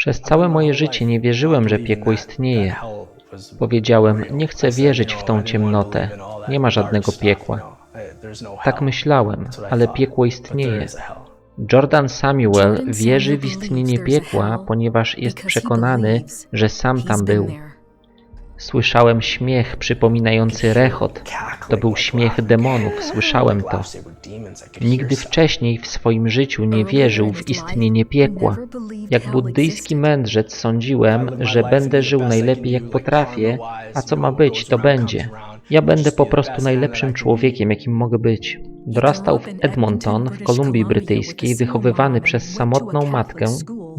Przez całe moje życie nie wierzyłem, że piekło istnieje. Powiedziałem, nie chcę wierzyć w tą ciemnotę. Nie ma żadnego piekła. Tak myślałem, ale piekło istnieje. Jordan Samuel wierzy w istnienie piekła, ponieważ jest przekonany, że sam tam był. Słyszałem śmiech przypominający rechot. To był śmiech demonów, słyszałem to. Nigdy wcześniej w swoim życiu nie wierzył w istnienie piekła. Jak buddyjski mędrzec sądziłem, że będę żył najlepiej jak potrafię, a co ma być, to będzie. Ja będę po prostu najlepszym człowiekiem, jakim mogę być. Dorastał w Edmonton, w Kolumbii Brytyjskiej, wychowywany przez samotną matkę.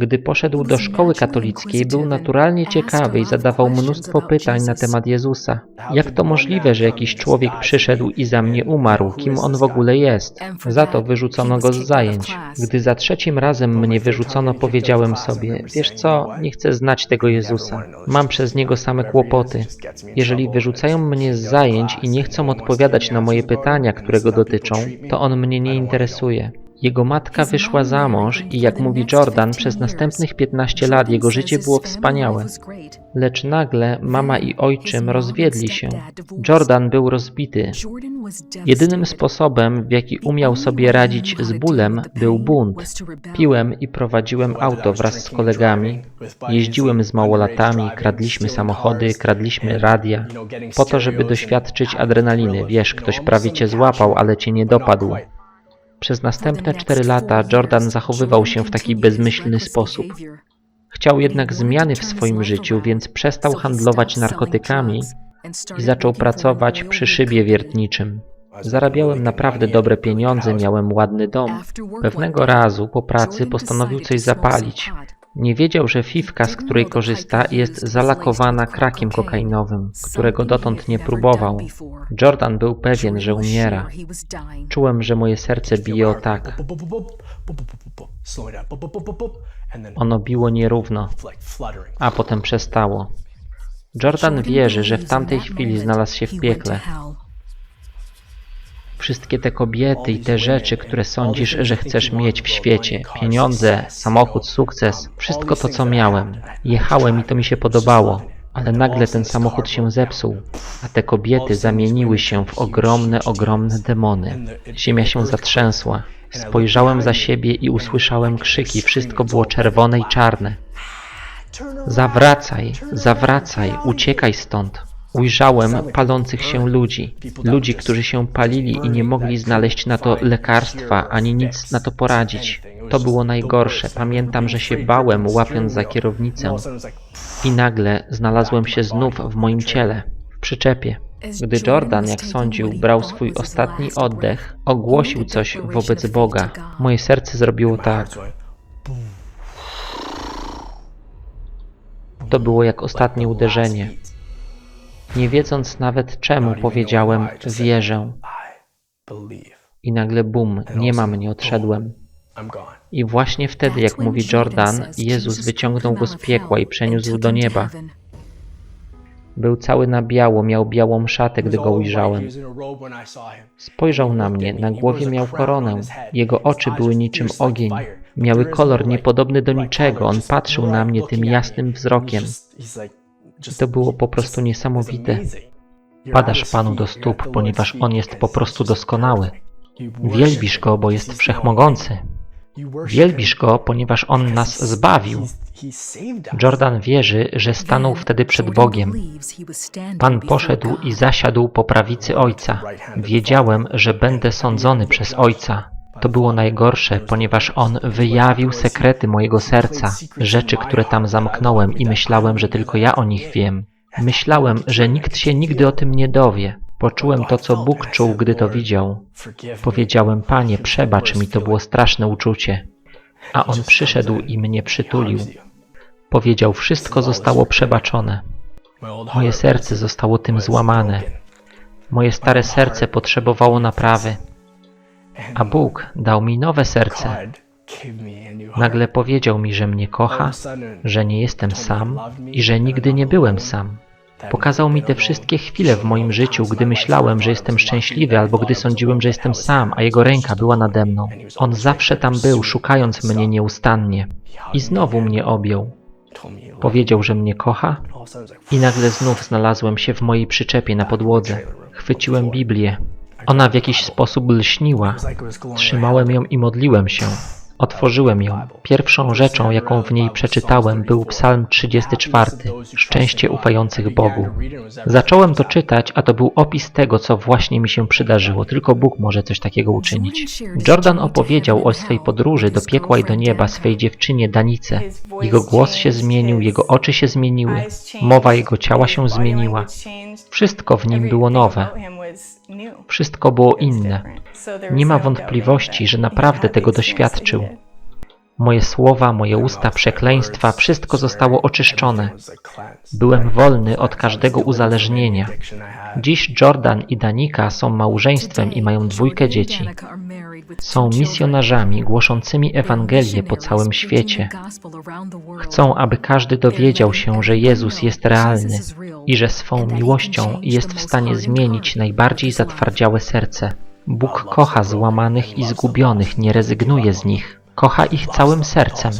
Gdy poszedł do szkoły katolickiej, był naturalnie ciekawy i zadawał mnóstwo pytań na temat Jezusa. Jak to możliwe, że jakiś człowiek przyszedł i za mnie umarł? Kim on w ogóle jest? Za to wyrzucono go z zajęć. Gdy za trzecim razem mnie wyrzucono, powiedziałem sobie, wiesz co, nie chcę znać tego Jezusa. Mam przez niego same kłopoty. Jeżeli wyrzucają mnie z zajęć i nie chcą odpowiadać na moje pytania, które go dotyczą, to on mnie nie interesuje. Jego matka wyszła za mąż i jak mówi Jordan, przez następnych 15 lat jego życie było wspaniałe. Lecz nagle mama i ojczym rozwiedli się. Jordan był rozbity. Jedynym sposobem, w jaki umiał sobie radzić z bólem, był bunt. Piłem i prowadziłem auto wraz z kolegami. Jeździłem z małolatami, kradliśmy samochody, kradliśmy radia. Po to, żeby doświadczyć adrenaliny. Wiesz, ktoś prawie cię złapał, ale cię nie dopadł. Przez następne cztery lata Jordan zachowywał się w taki bezmyślny sposób. Chciał jednak zmiany w swoim życiu, więc przestał handlować narkotykami i zaczął pracować przy szybie wiertniczym. Zarabiałem naprawdę dobre pieniądze, miałem ładny dom. Pewnego razu po pracy postanowił coś zapalić. Nie wiedział, że fifka, z której korzysta, jest zalakowana krakiem kokainowym, którego dotąd nie próbował. Jordan był pewien, że umiera. Czułem, że moje serce bije o tak. Ono biło nierówno, a potem przestało. Jordan wierzy, że w tamtej chwili znalazł się w piekle. Wszystkie te kobiety i te rzeczy, które sądzisz, że chcesz mieć w świecie pieniądze, samochód, sukces wszystko to, co miałem. Jechałem i to mi się podobało, ale nagle ten samochód się zepsuł, a te kobiety zamieniły się w ogromne, ogromne demony. Ziemia się zatrzęsła. Spojrzałem za siebie i usłyszałem krzyki, wszystko było czerwone i czarne. Zawracaj, zawracaj, uciekaj stąd. Ujrzałem palących się ludzi, ludzi, którzy się palili i nie mogli znaleźć na to lekarstwa ani nic na to poradzić. To było najgorsze. Pamiętam, że się bałem, łapiąc za kierownicę. I nagle znalazłem się znów w moim ciele, w przyczepie. Gdy Jordan, jak sądził, brał swój ostatni oddech, ogłosił coś wobec Boga. Moje serce zrobiło tak. To było jak ostatnie uderzenie. Nie wiedząc nawet czemu, powiedziałem: Wierzę. I nagle bum, nie ma mnie, odszedłem. I właśnie wtedy, jak mówi Jordan, Jezus wyciągnął go z piekła i przeniósł do nieba. Był cały na biało, miał białą szatę, gdy go ujrzałem. Spojrzał na mnie, na głowie miał koronę. Jego oczy były niczym ogień. Miały kolor niepodobny do niczego. On patrzył na mnie tym jasnym wzrokiem. I to było po prostu niesamowite. Padasz Panu do stóp, ponieważ On jest po prostu doskonały. Wielbisz Go, bo jest wszechmogący. Wielbisz Go, ponieważ On nas zbawił. Jordan wierzy, że stanął wtedy przed Bogiem. Pan poszedł i zasiadł po prawicy Ojca. Wiedziałem, że będę sądzony przez Ojca. To było najgorsze, ponieważ on wyjawił sekrety mojego serca, rzeczy, które tam zamknąłem i myślałem, że tylko ja o nich wiem. Myślałem, że nikt się nigdy o tym nie dowie. Poczułem to, co Bóg czuł, gdy to widział. Powiedziałem, Panie, przebacz mi, to było straszne uczucie. A on przyszedł i mnie przytulił. Powiedział, wszystko zostało przebaczone. Moje serce zostało tym złamane. Moje stare serce potrzebowało naprawy. A Bóg dał mi nowe serce. Nagle powiedział mi, że mnie kocha, że nie jestem sam i że nigdy nie byłem sam. Pokazał mi te wszystkie chwile w moim życiu, gdy myślałem, że jestem szczęśliwy, albo gdy sądziłem, że jestem sam, a jego ręka była nade mną. On zawsze tam był, szukając mnie nieustannie. I znowu mnie objął. Powiedział, że mnie kocha i nagle znów znalazłem się w mojej przyczepie na podłodze. Chwyciłem Biblię. Ona w jakiś sposób lśniła. Trzymałem ją i modliłem się. Otworzyłem ją. Pierwszą rzeczą, jaką w niej przeczytałem, był Psalm 34. Szczęście ufających Bogu. Zacząłem to czytać, a to był opis tego, co właśnie mi się przydarzyło. Tylko Bóg może coś takiego uczynić. Jordan opowiedział o swej podróży do piekła i do nieba swej dziewczynie Danice. Jego głos się zmienił, jego oczy się zmieniły, mowa jego ciała się zmieniła. Wszystko w nim było nowe. Wszystko było inne. Nie ma wątpliwości, że naprawdę tego doświadczył. Moje słowa, moje usta, przekleństwa, wszystko zostało oczyszczone. Byłem wolny od każdego uzależnienia. Dziś Jordan i Danika są małżeństwem i mają dwójkę dzieci. Są misjonarzami głoszącymi Ewangelię po całym świecie. Chcą, aby każdy dowiedział się, że Jezus jest realny i że swą miłością jest w stanie zmienić najbardziej zatwardziałe serce. Bóg kocha złamanych i zgubionych, nie rezygnuje z nich. Kocha ich całym sercem.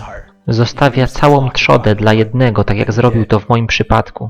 Zostawia całą trzodę dla jednego, tak jak zrobił to w moim przypadku.